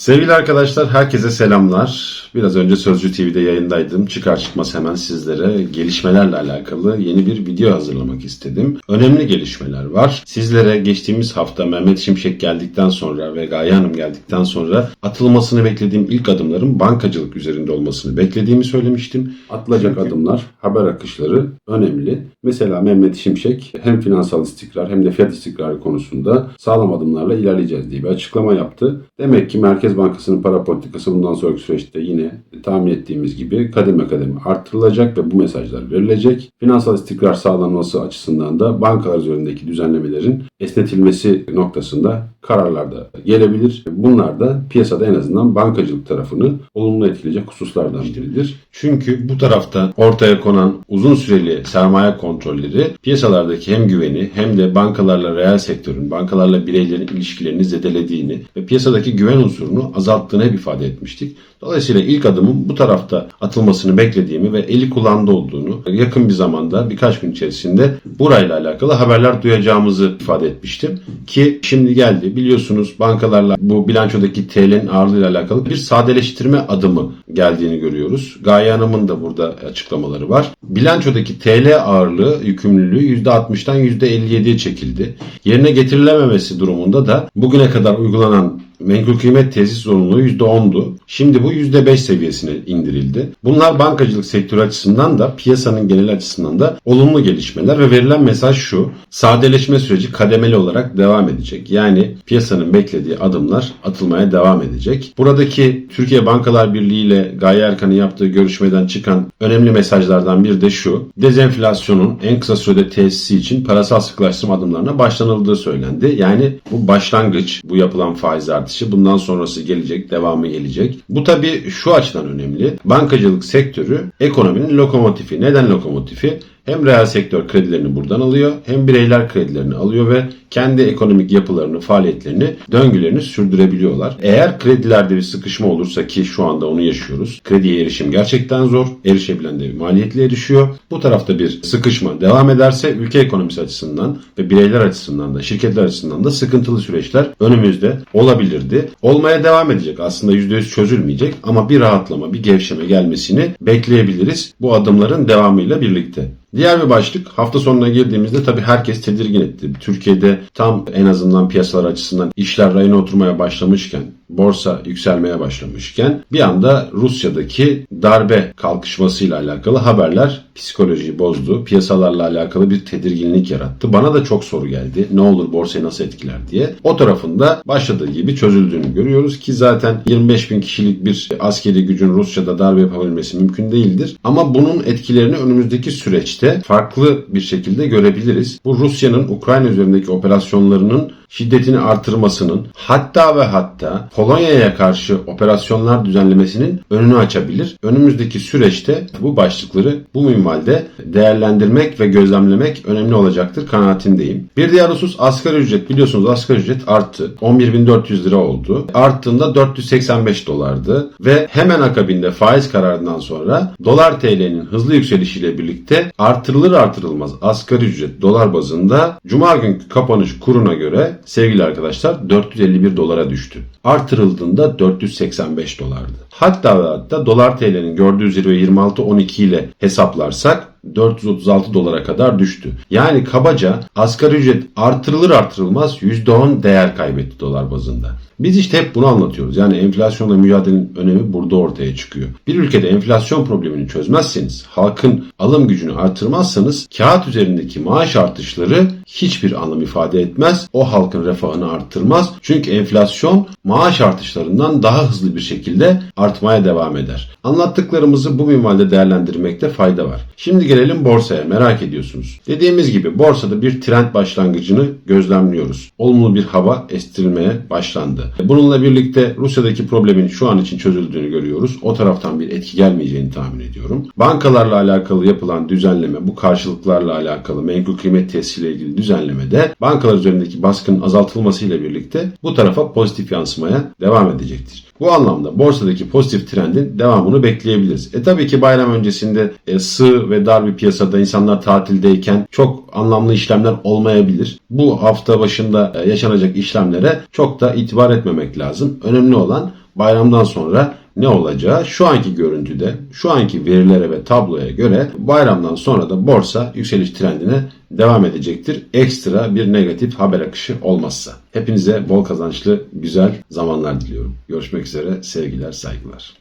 Sevgili arkadaşlar herkese selamlar. Biraz önce Sözcü TV'de yayındaydım. Çıkar çıkmaz hemen sizlere gelişmelerle alakalı yeni bir video hazırlamak istedim. Önemli gelişmeler var. Sizlere geçtiğimiz hafta Mehmet Şimşek geldikten sonra ve Gaye Hanım geldikten sonra atılmasını beklediğim ilk adımların bankacılık üzerinde olmasını beklediğimi söylemiştim. Atılacak adımlar, haber akışları önemli. Mesela Mehmet Şimşek hem finansal istikrar hem de fiyat istikrarı konusunda sağlam adımlarla ilerleyeceğiz diye bir açıklama yaptı. Demek ki Merkez Bankası'nın para politikası bundan sonraki süreçte yine tahmin ettiğimiz gibi kademe kademe artırılacak ve bu mesajlar verilecek. Finansal istikrar sağlanması açısından da bankalar üzerindeki düzenlemelerin esnetilmesi noktasında kararlar da gelebilir. Bunlar da piyasada en azından bankacılık tarafını olumlu etkileyecek hususlardan biridir. Çünkü bu tarafta ortaya konan uzun süreli sermaye kontrolleri piyasalardaki hem güveni hem de bankalarla reel sektörün, bankalarla bireylerin ilişkilerini zedelediğini ve piyasadaki güven unsurunu azalttığını hep ifade etmiştik. Dolayısıyla ilk adımın bu tarafta atılmasını beklediğimi ve eli kulağında olduğunu yakın bir zamanda birkaç gün içerisinde burayla alakalı haberler duyacağımızı ifade etmiştim. Ki şimdi geldi biliyorsunuz bankalarla bu bilançodaki TL'nin ağırlığıyla alakalı bir sadeleştirme adımı geldiğini görüyoruz. Gaye Hanım'ın da burada açıklamaları var. Bilançodaki TL ağırlığı yükümlülüğü %60'dan %57'ye çekildi. Yerine getirilememesi durumunda da bugüne kadar uygulanan menkul kıymet tesis zorunluluğu %10'du. Şimdi bu %5 seviyesine indirildi. Bunlar bankacılık sektörü açısından da piyasanın genel açısından da olumlu gelişmeler ve verilen mesaj şu. Sadeleşme süreci kademeli olarak devam edecek. Yani piyasanın beklediği adımlar atılmaya devam edecek. Buradaki Türkiye Bankalar Birliği ile Gaye Erkan'ın yaptığı görüşmeden çıkan önemli mesajlardan biri de şu. Dezenflasyonun en kısa sürede tesisi için parasal sıklaştırma adımlarına başlanıldığı söylendi. Yani bu başlangıç, bu yapılan faiz artışı bundan sonrası gelecek, devamı gelecek. Bu tabii şu açıdan önemli. Bankacılık sektörü ekonominin lokomotifi. Neden lokomotifi? Hem reel sektör kredilerini buradan alıyor hem bireyler kredilerini alıyor ve kendi ekonomik yapılarını, faaliyetlerini, döngülerini sürdürebiliyorlar. Eğer kredilerde bir sıkışma olursa ki şu anda onu yaşıyoruz. Krediye erişim gerçekten zor. Erişebilen de maliyetli erişiyor. Bu tarafta bir sıkışma devam ederse ülke ekonomisi açısından ve bireyler açısından da şirketler açısından da sıkıntılı süreçler önümüzde olabilirdi. Olmaya devam edecek. Aslında %100 çözülmeyecek ama bir rahatlama, bir gevşeme gelmesini bekleyebiliriz bu adımların devamıyla birlikte. Diğer bir başlık hafta sonuna girdiğimizde tabii herkes tedirgin etti. Türkiye'de tam en azından piyasalar açısından işler rayına oturmaya başlamışken, borsa yükselmeye başlamışken bir anda Rusya'daki darbe kalkışmasıyla alakalı haberler psikolojiyi bozdu. Piyasalarla alakalı bir tedirginlik yarattı. Bana da çok soru geldi. Ne olur borsayı nasıl etkiler diye. O tarafında başladığı gibi çözüldüğünü görüyoruz ki zaten 25 bin kişilik bir askeri gücün Rusya'da darbe yapabilmesi mümkün değildir. Ama bunun etkilerini önümüzdeki süreçte farklı bir şekilde görebiliriz. Bu Rusya'nın Ukrayna üzerindeki operasyonlarının şiddetini artırmasının hatta ve hatta Polonya'ya karşı operasyonlar düzenlemesinin önünü açabilir. Önümüzdeki süreçte bu başlıkları bu minvalde değerlendirmek ve gözlemlemek önemli olacaktır kanaatindeyim. Bir diğer husus asgari ücret. Biliyorsunuz asgari ücret arttı. 11.400 lira oldu. Arttığında 485 dolardı ve hemen akabinde faiz kararından sonra dolar TL'nin hızlı yükselişiyle birlikte artırılır artırılmaz asgari ücret dolar bazında cuma günkü kapanış kuruna göre sevgili arkadaşlar 451 dolara düştü. Artırıldığında 485 dolardı. Hatta hatta dolar TL'nin gördüğü zirve 26.12 ile hesaplarsak 436 dolara kadar düştü. Yani kabaca asgari ücret artırılır artırılmaz %10 değer kaybetti dolar bazında. Biz işte hep bunu anlatıyoruz. Yani enflasyonla mücadelenin önemi burada ortaya çıkıyor. Bir ülkede enflasyon problemini çözmezseniz, halkın alım gücünü artırmazsanız kağıt üzerindeki maaş artışları hiçbir anlam ifade etmez. O halkın refahını arttırmaz. Çünkü enflasyon maaş artışlarından daha hızlı bir şekilde artmaya devam eder. Anlattıklarımızı bu minvalde değerlendirmekte fayda var. Şimdi gelelim borsaya merak ediyorsunuz. Dediğimiz gibi borsada bir trend başlangıcını gözlemliyoruz. Olumlu bir hava estirilmeye başlandı. Bununla birlikte Rusya'daki problemin şu an için çözüldüğünü görüyoruz. O taraftan bir etki gelmeyeceğini tahmin ediyorum. Bankalarla alakalı yapılan düzenleme, bu karşılıklarla alakalı menkul kıymet tesisiyle ilgili düzenlemede bankalar üzerindeki baskının azaltılmasıyla birlikte bu tarafa pozitif yansımaya devam edecektir. Bu anlamda borsadaki pozitif trendin devamını bekleyebiliriz. E tabii ki bayram öncesinde e, sığ ve dar bir piyasada insanlar tatildeyken çok anlamlı işlemler olmayabilir. Bu hafta başında e, yaşanacak işlemlere çok da itibar etmemek lazım. Önemli olan bayramdan sonra ne olacağı şu anki görüntüde, şu anki verilere ve tabloya göre bayramdan sonra da borsa yükseliş trendine devam edecektir. Ekstra bir negatif haber akışı olmazsa. Hepinize bol kazançlı, güzel zamanlar diliyorum. Görüşmek üzere, sevgiler, saygılar.